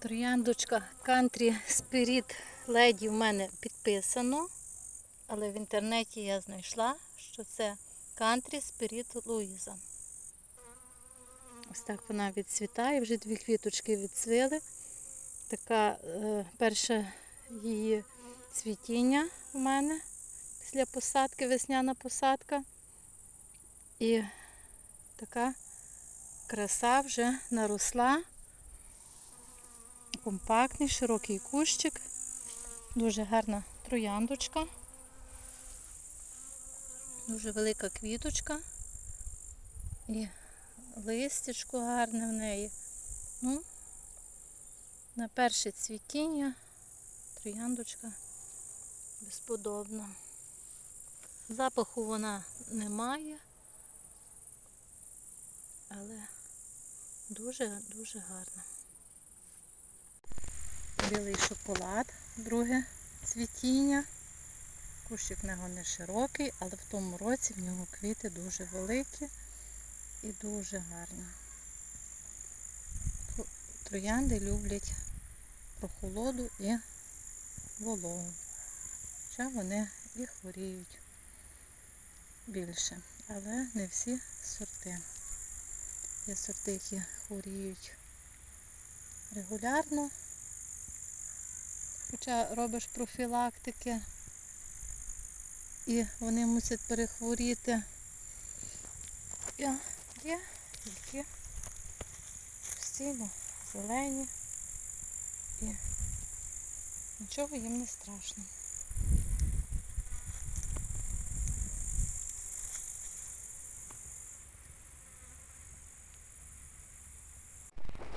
Трояндочка Country Spirit Lady в мене підписано, але в інтернеті я знайшла, що це Country Spirit Louisa. Ось так вона відцвітає, вже дві квіточки відцвіли. Така е, перше її цвітіння в мене після посадки, весняна посадка. І така краса вже наросла. Компактний, широкий кущик. Дуже гарна трояндочка. Дуже велика квіточка. І листячко гарне в неї. Ну, на перше цвітіння трояндочка безподобна. Запаху вона не має, але дуже-дуже гарна. Білий шоколад, друге цвітіння. Кущик в нього не широкий, але в тому році в нього квіти дуже великі і дуже гарні. Троянди люблять прохолоду і вологу. Хоча вони і хворіють більше, але не всі сорти. Є сорти, які хворіють регулярно, хоча робиш профілактики і вони мусять перехворіти. Є, є які постійно зелені і нічого їм не страшно.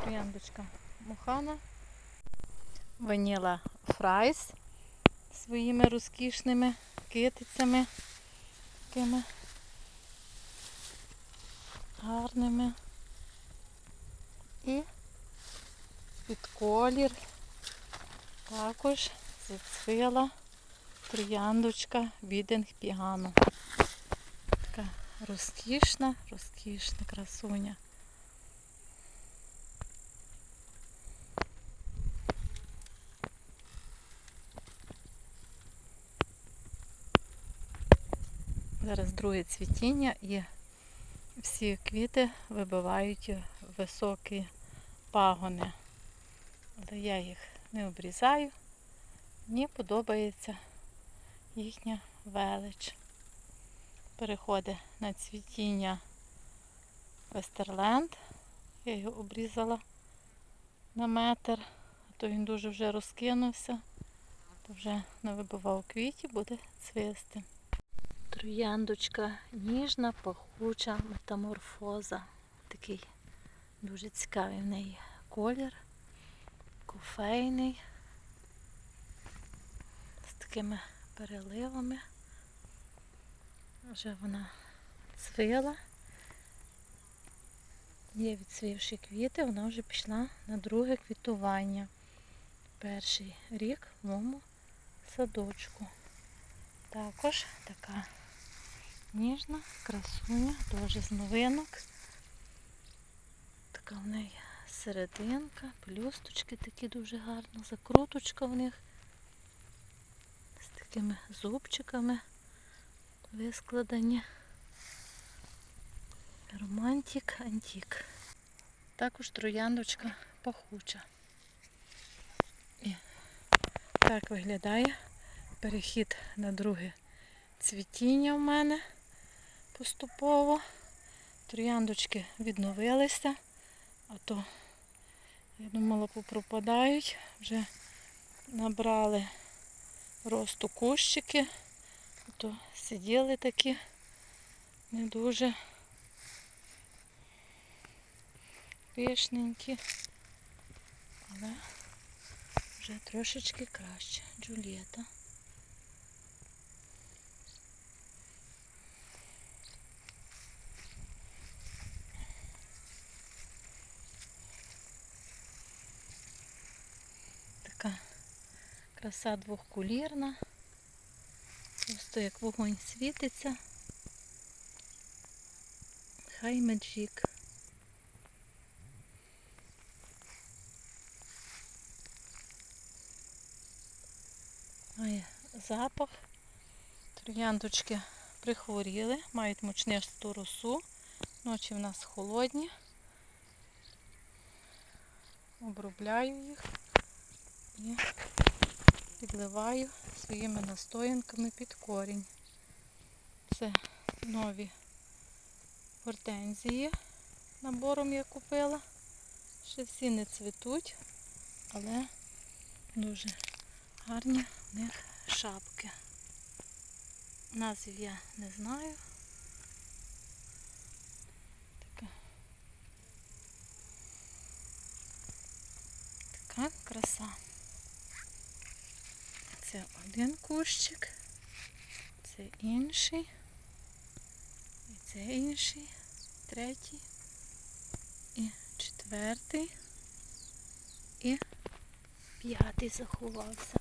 Трояндочка Мохана. Ваніла Фрайс своїми розкішними китицями такими гарними. І під колір також зацвіла трояндочка Віденг Пігану. Така розкішна, розкішна красуня. Зараз друге цвітіння і всі квіти вибивають високі пагони. Але я їх не обрізаю. Мені подобається їхня велич. Переходить на цвітіння Вестерленд. Я його обрізала на метр, а то він дуже вже розкинувся, то вже навибивав квітів, буде цвісти. Трояндочка ніжна, пахуча метаморфоза. Такий дуже цікавий в неї колір, кофейний, з такими переливами. Вже вона цвіла. Є відцвівші квіти, вона вже пішла на друге квітування. Перший рік в моєму садочку. Також така ніжна красуня, теж з новинок. Така в неї серединка, плюсточки такі дуже гарні, закруточка в них з такими зубчиками вискладені. Романтик, антик. Також трояндочка пахуча. І так виглядає перехід на друге цвітіння в мене поступово. Трояндочки відновилися, а то, я думала, попропадають. Вже набрали росту кущики, а то сиділи такі не дуже пишненькі, але вже трошечки краще. Джулієта. Краса двохкулірна. Просто як вогонь світиться. Хай меджік. Має запах. Трояндочки прихворіли, мають мучнисту росу. Ночі в нас холодні. Обробляю їх і підливаю своїми настоянками під корінь. Це нові гортензії набором я купила. Ще всі не цвітуть, але дуже гарні в них шапки. Назв я не знаю. Така краса. Це один кущик, це інший, і це інший, третій, і четвертий, і п'ятий заховався.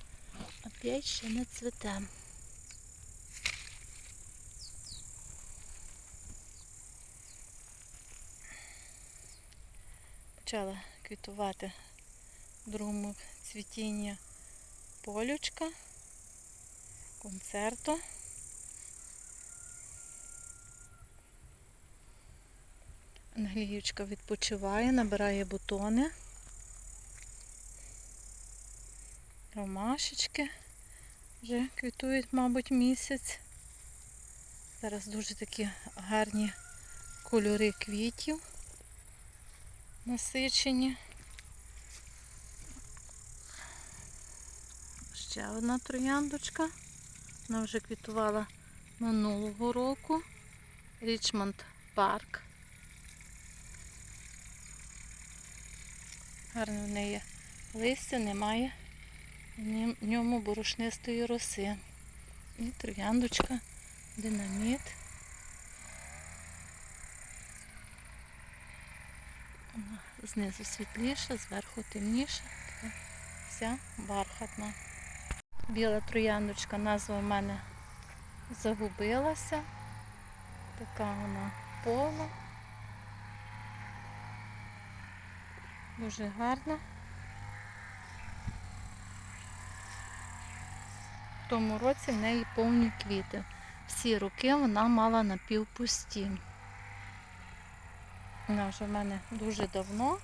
А п'ять ще не цвіте. Почала квітувати в другому цвітіння полючка, концерту. Англіючка відпочиває, набирає бутони. Ромашечки вже квітують, мабуть, місяць. Зараз дуже такі гарні кольори квітів насичені. Ще одна трояндочка. Вона вже квітувала минулого року. Річмонд парк. Гарне в неї листя, немає в ньому борошнистої роси. І трояндочка, динаміт. Знизу світліша, зверху темніша, вся бархатна. Біла трояндочка, назва в мене загубилася. Така вона пола. Дуже гарна. В тому році в неї повні квіти. Всі роки вона мала напівпусті. Вона вже в мене дуже давно.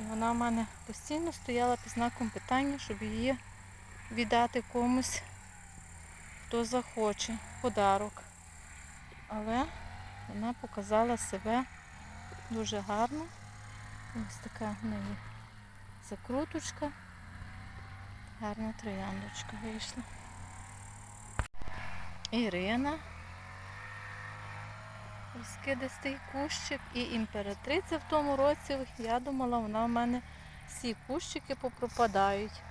І вона в мене постійно стояла під знаком питання, щоб її віддати комусь, хто захоче, подарок. Але вона показала себе дуже гарно. Ось така в неї закруточка. Гарна трояндочка вийшла. Ірина. Розкидистий кущик і імператриця в тому році, я думала, вона в мене всі кущики попропадають.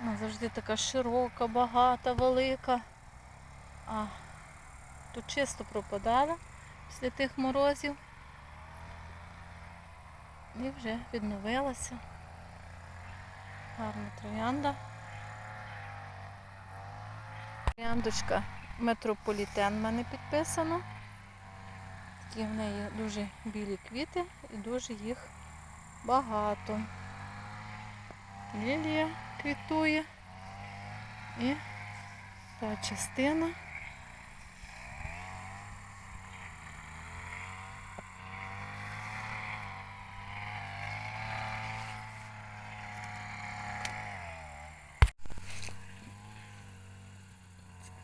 Вона завжди така широка, багата, велика. А тут чисто пропадала після тих морозів. І вже відновилася. Гарна троянда. Трояндочка метрополітен в мене підписано. Такі в неї дуже білі квіти і дуже їх багато. Лілія квітує і та частина.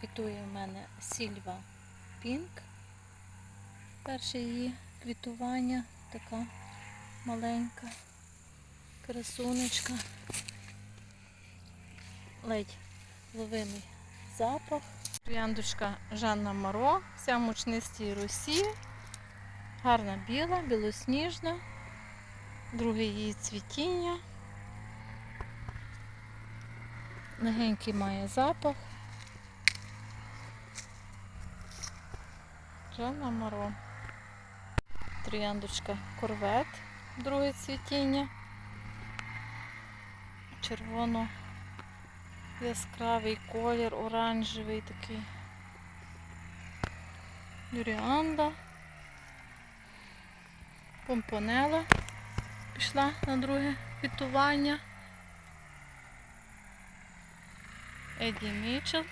Квітує в мене Сільва Пінк. Перше її квітування, така маленька красунечка. Ледь ловимий запах. Трояндочка Жанна Маро, вся в мучнистій росі. Гарна біла, білосніжна. Друге її цвітіння. Легенький має запах. Жанна Маро. Трояндочка корвет, друге цвітіння. Червоно яскравий колір, оранжевий такий. Дуріанда. Помпонела пішла на друге квітування. Еді Мічел.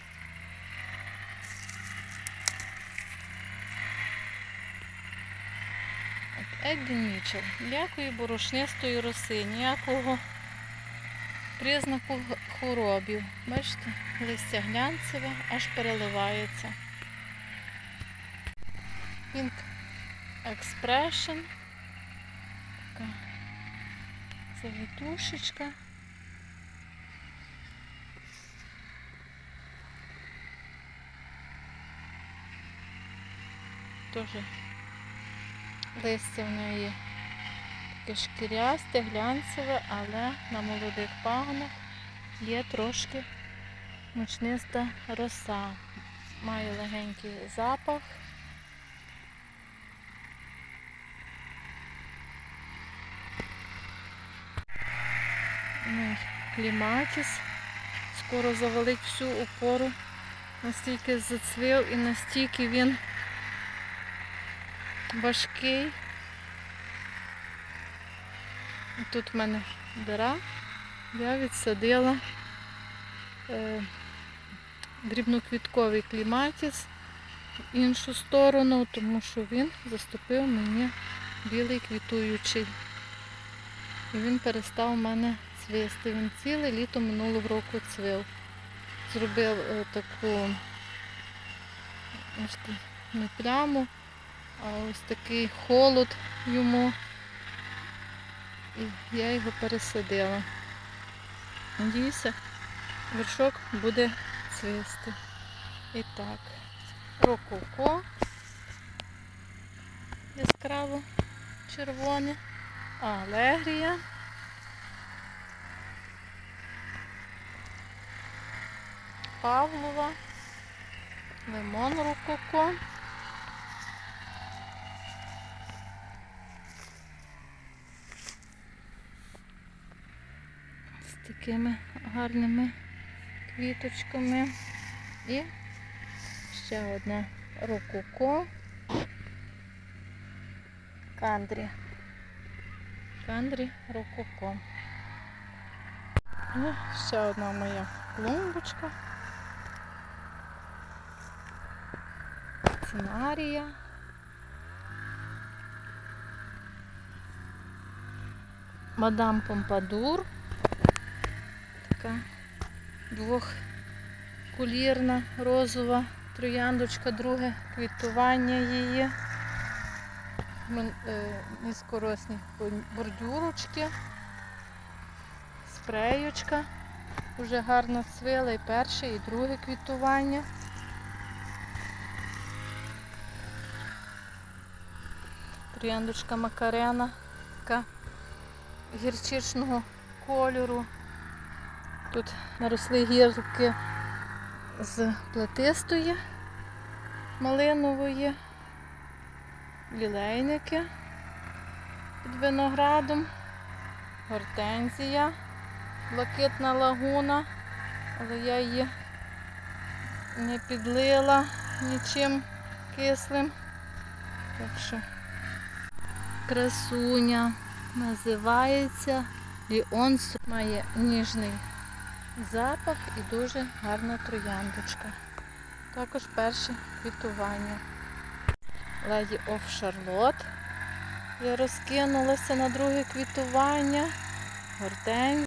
От Едді Мічел. Ніякої борошнистої роси, ніякого признаку хворобів. Бачите, листя глянцеве, аж переливається. Pink Expression. Така завитушечка. Тоже листя в неї таке шкірясте, глянцеве, але на молодих пагонах є трошки мучниста роса. Має легенький запах. Ну, кліматіс. Скоро завалить всю опору. Настільки зацвів і настільки він важкий. І Тут в мене дира. Я відсадила е, дрібноквітковий кліматіс в іншу сторону, тому що він заступив мені білий квітуючий. І він перестав у мене цвісти. Він ціле літо минулого року цвів. Зробив е, таку не пляму, а ось такий холод йому. І я його пересадила. Надіюся, вершок буде цвісти. І так, рококо яскраво червоне, алегрія. Павлова, лимон рококо. Такими гарними квіточками. І ще одна рококо. Кандрі. Кандрі рококо. І ще одна моя клумбочка. Цинарія. Мадам Помпадур. Така двохкулірна розова трояндочка, друге квітування її. Е, Низькоросні бон- бордюрочки, спреючка. Вже гарно цвіла і перше, і друге квітування. Трояндочка Макарена, така гірчичного кольору. Тут наросли гірки з плетистої малинової, лілейники під виноградом, гортензія, блакитна лагуна, але я її не підлила нічим кислим. Так що красуня називається Ліонс. Має ніжний запах і дуже гарна трояндочка. Також перше квітування. Леді оф Шарлот. Я розкинулася на друге квітування. Гортень.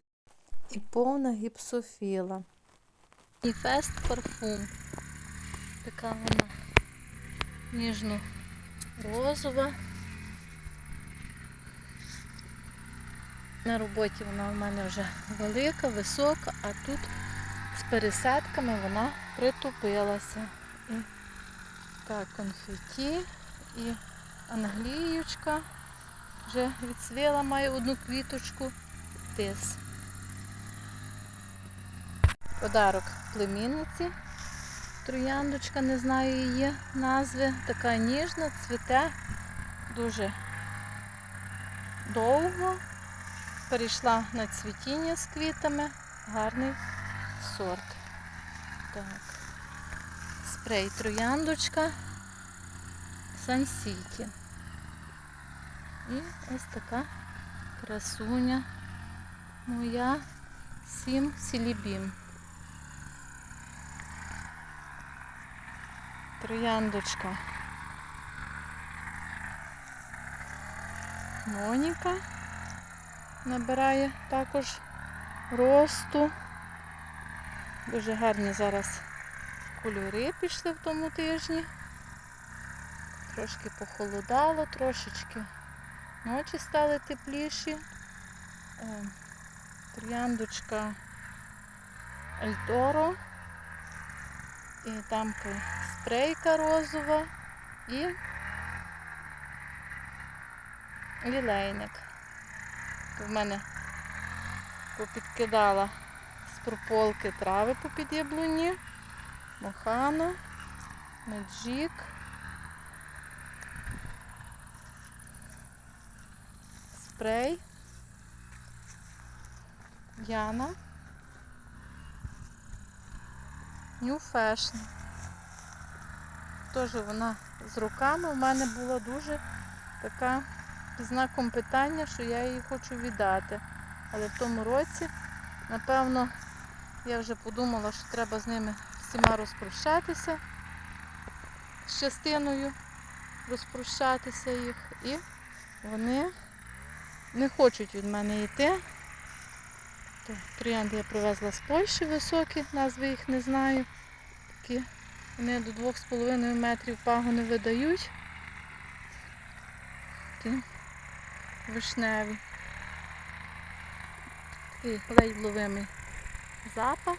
І повна гіпсофіла. І фест парфум. Така вона ніжно-розова. На роботі вона у мене вже велика, висока, а тут з пересадками вона притупилася. І так, конфеті і англіючка вже відцвіла, має одну квіточку, тис. Подарок племінниці. Трояндочка, не знаю її назви. Така ніжна, цвіте дуже довго перейшла на цвітіння з квітами. Гарний сорт. Так. Спрей трояндочка Сансіті. І ось така красуня моя сім сілібім. Трояндочка. Моніка набирає також росту. Дуже гарні зараз кольори пішли в тому тижні. Трошки похолодало, трошечки ночі стали тепліші. Е, Трояндочка Альторо. І там спрейка розова і лілейник. То в мене попідкидала з прополки трави попід яблуні, мохана, меджік. Спрей, Яна, New Fashion. Теж вона з руками. У мене була дуже така знаком питання, що я її хочу віддати. Але в тому році, напевно, я вже подумала, що треба з ними всіма розпрощатися, з частиною розпрощатися їх. І вони не хочуть від мене йти. Троянди я привезла з Польщі високі, назви їх не знаю. Такі вони до 2,5 метрів пагони видають. Вишневі. Такий ледь вловимий запах.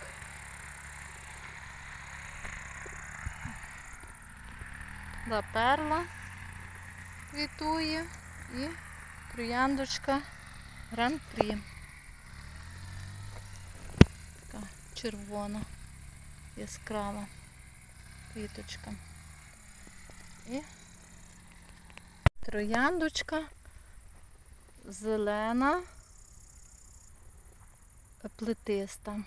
Да, перла квітує і трояндочка гран-прі. Така червона, яскрава квіточка. І трояндочка зелена, плетиста.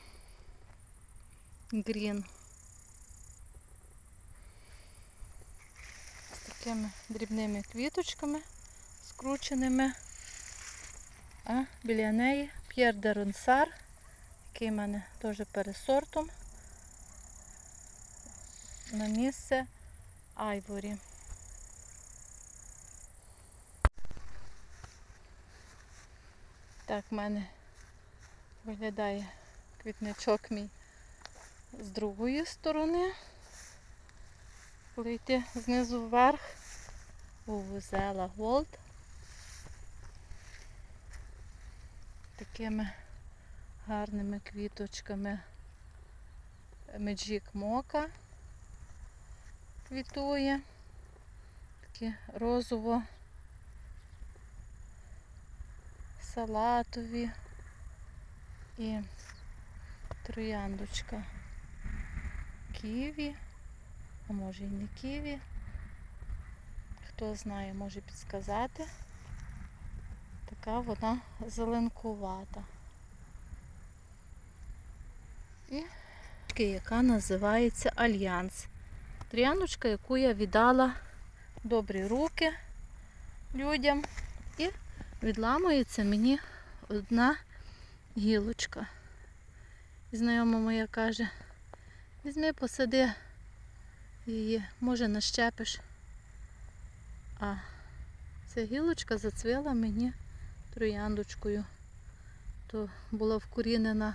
Грін. З такими дрібними квіточками скрученими. А біля неї П'єр де Ронсар, який в мене теж пересортом. На місце Айворі. Так в мене виглядає квітничок мій з другої сторони. Коли йти знизу вверх у вузела Голд. Такими гарними квіточками Меджік Мока квітує. Такі розово салатові і трояндочка ківі, а може і не ківі. Хто знає, може підсказати. Така вона зеленкувата. І яка називається Альянс. Трояндочка, яку я віддала добрі руки людям. Відламується мені одна гілочка. І знайома моя каже, візьми, посади її, може нащепиш. А ця гілочка зацвіла мені трояндочкою. То була вкорінена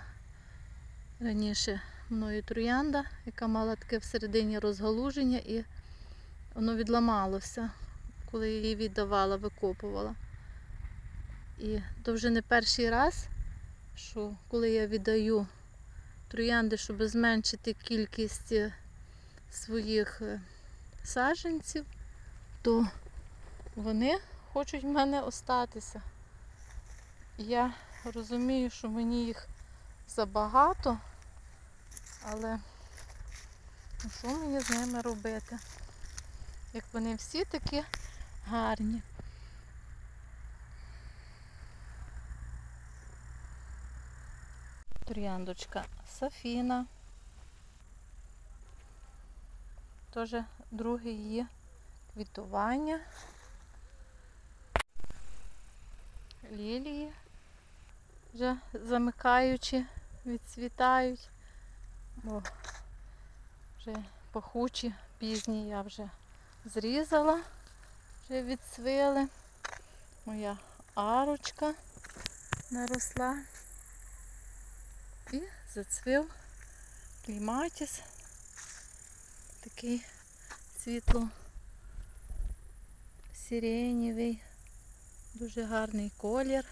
раніше мною троянда, яка мала таке всередині розгалуження і воно відламалося, коли її віддавала, викопувала. І то вже не перший раз, що коли я віддаю троянди, щоб зменшити кількість е, своїх е, саджанців, то вони хочуть в мене остатися. Я розумію, що мені їх забагато, але ну, що мені з ними робити? Як вони всі такі гарні. Трояндочка Сафіна. Теж друге її квітування. Лілії вже замикаючи, відцвітають, бо вже пахучі пізні я вже зрізала, вже відцвіли. Моя арочка наросла. І зацвів кліматіс. Такий світло сиренєвий, дуже гарний колір.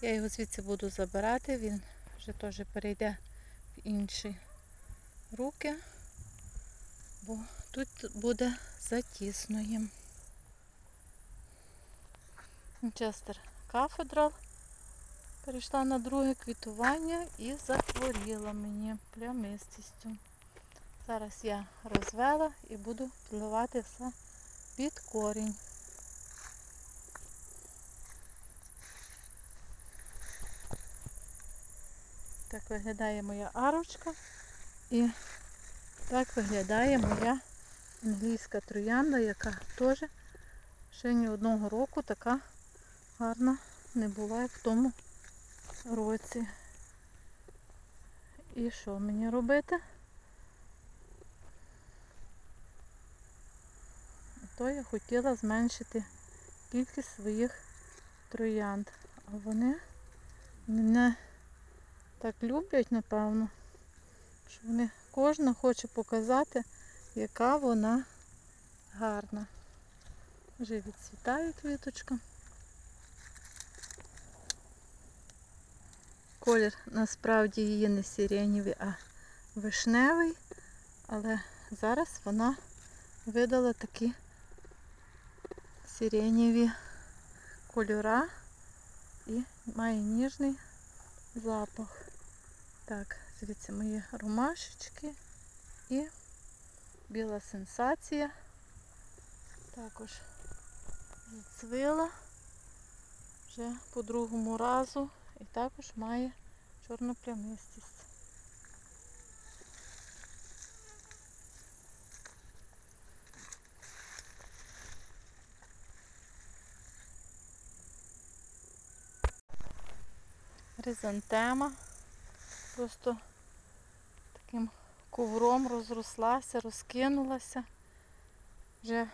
Я його звідси буду забирати, він вже теж перейде в інші руки, бо тут буде затісно їм. Честер кафедрал перейшла на друге квітування і захворіла мені плямистістю. Зараз я розвела і буду підливати все під корінь. Так виглядає моя арочка і так виглядає моя англійська троянда, яка теж ще ні одного року така гарна не була як в тому році. І що мені робити? То я хотіла зменшити кількість своїх троянд. А вони мене так люблять, напевно, що вони кожна хоче показати, яка вона гарна. Вже відцвітає квіточка. Колір насправді її не сиренєвий, а вишневий, але зараз вона видала такі сиренєві кольора і має ніжний запах. Так, звідси мої ромашечки і біла сенсація. Також зацвила вже по другому разу і також має чорну плямистість. Хризантема просто таким ковром розрослася, розкинулася. Вже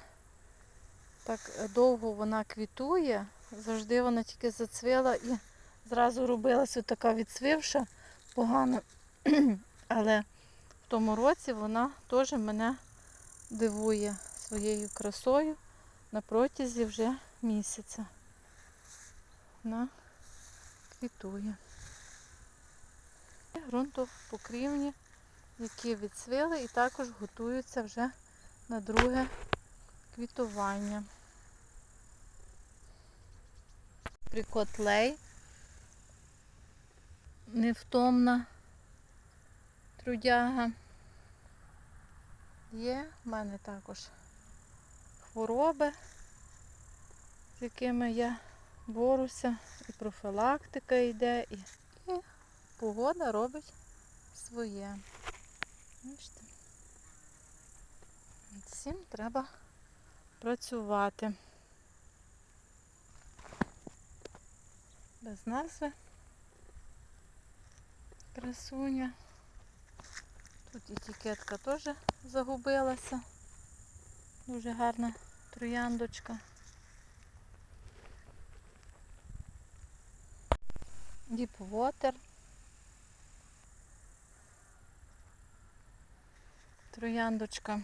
так довго вона квітує, завжди вона тільки зацвіла і зразу робилася така відцвівша погано. Але в тому році вона теж мене дивує своєю красою на протязі вже місяця. Вона квітує. Грунтопокрівні, які відцвіли і також готуються вже на друге квітування. Прикотлей невтомна трудяга. Є в мене також хвороби, з якими я борюся, і профілактика йде, і, і погода робить своє. Бачите? Всім треба працювати. Без назви. Красуня. Тут етикетка теж загубилася. Дуже гарна трояндочка. Water. Трояндочка.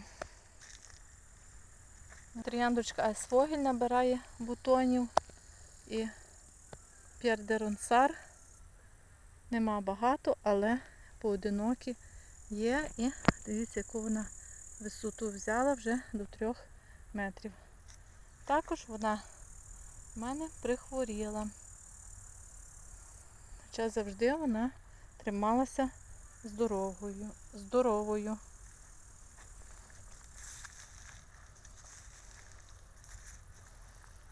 Трояндочка Айсфогель набирає бутонів і П'єр де Ронсар. Нема багато, але поодинокі є. І дивіться, яку вона висоту взяла вже до трьох метрів. Також вона в мене прихворіла. Хоча завжди вона трималася здоровою. здоровою.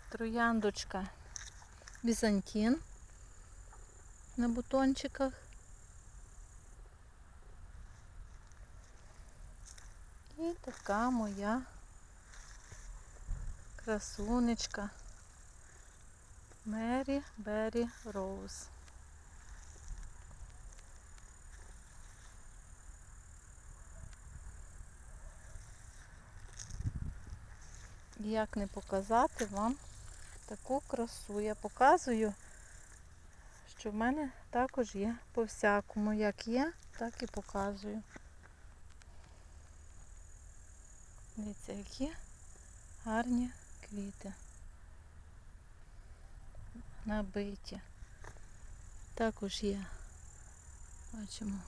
Трояндочка Візантін на бутончиках. І така моя красунечка Мері Беррі Роуз. як не показати вам таку красу. Я показую, що в мене також є по всякому. Як є, так і показую. Дивіться, які гарні квіти. Набиті. Також є, бачимо,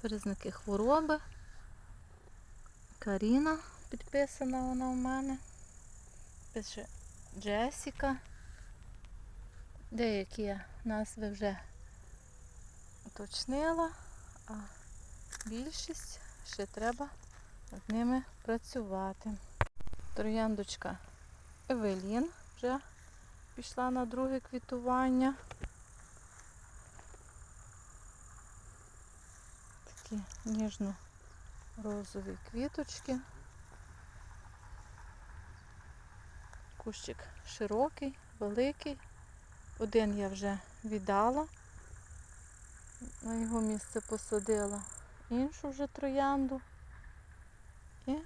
признаки хвороби. Каріна підписана вона в мене. Пише Джесіка. Деякі назви вже уточнила, а більшість ще треба над ними працювати. Трояндочка Евелін вже пішла на друге квітування. Такі ніжно-розові квіточки. Кущик широкий, великий. Один я вже віддала, на його місце посадила іншу вже троянду. І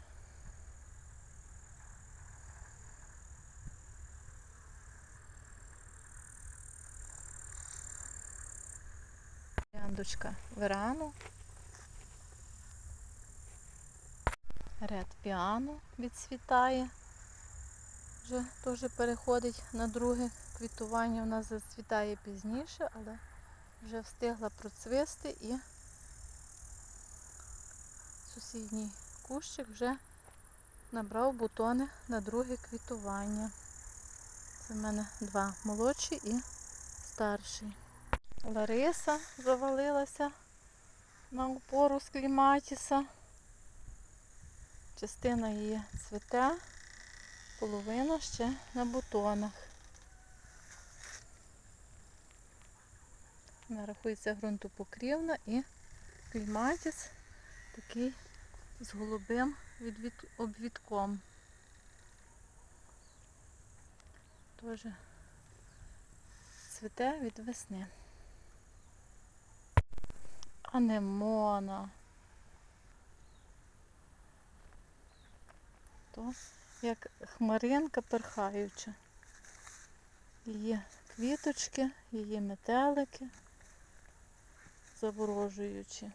трояндочка верану. Ред піано відцвітає. Вже теж переходить на друге квітування. Вона зацвітає пізніше, але вже встигла процвисти і сусідній кущик вже набрав бутони на друге квітування. Це в мене два молодші і старший. Лариса завалилася на опору з кліматіса. Частина її цвіте, половина ще на бутонах. Вона рахується ґрунтопокрівна і кліматіс такий з голубим обвідком. Теж цвіте від весни. Анемона. То як хмаринка перхаюча. Її квіточки, її метелики заворожуючі.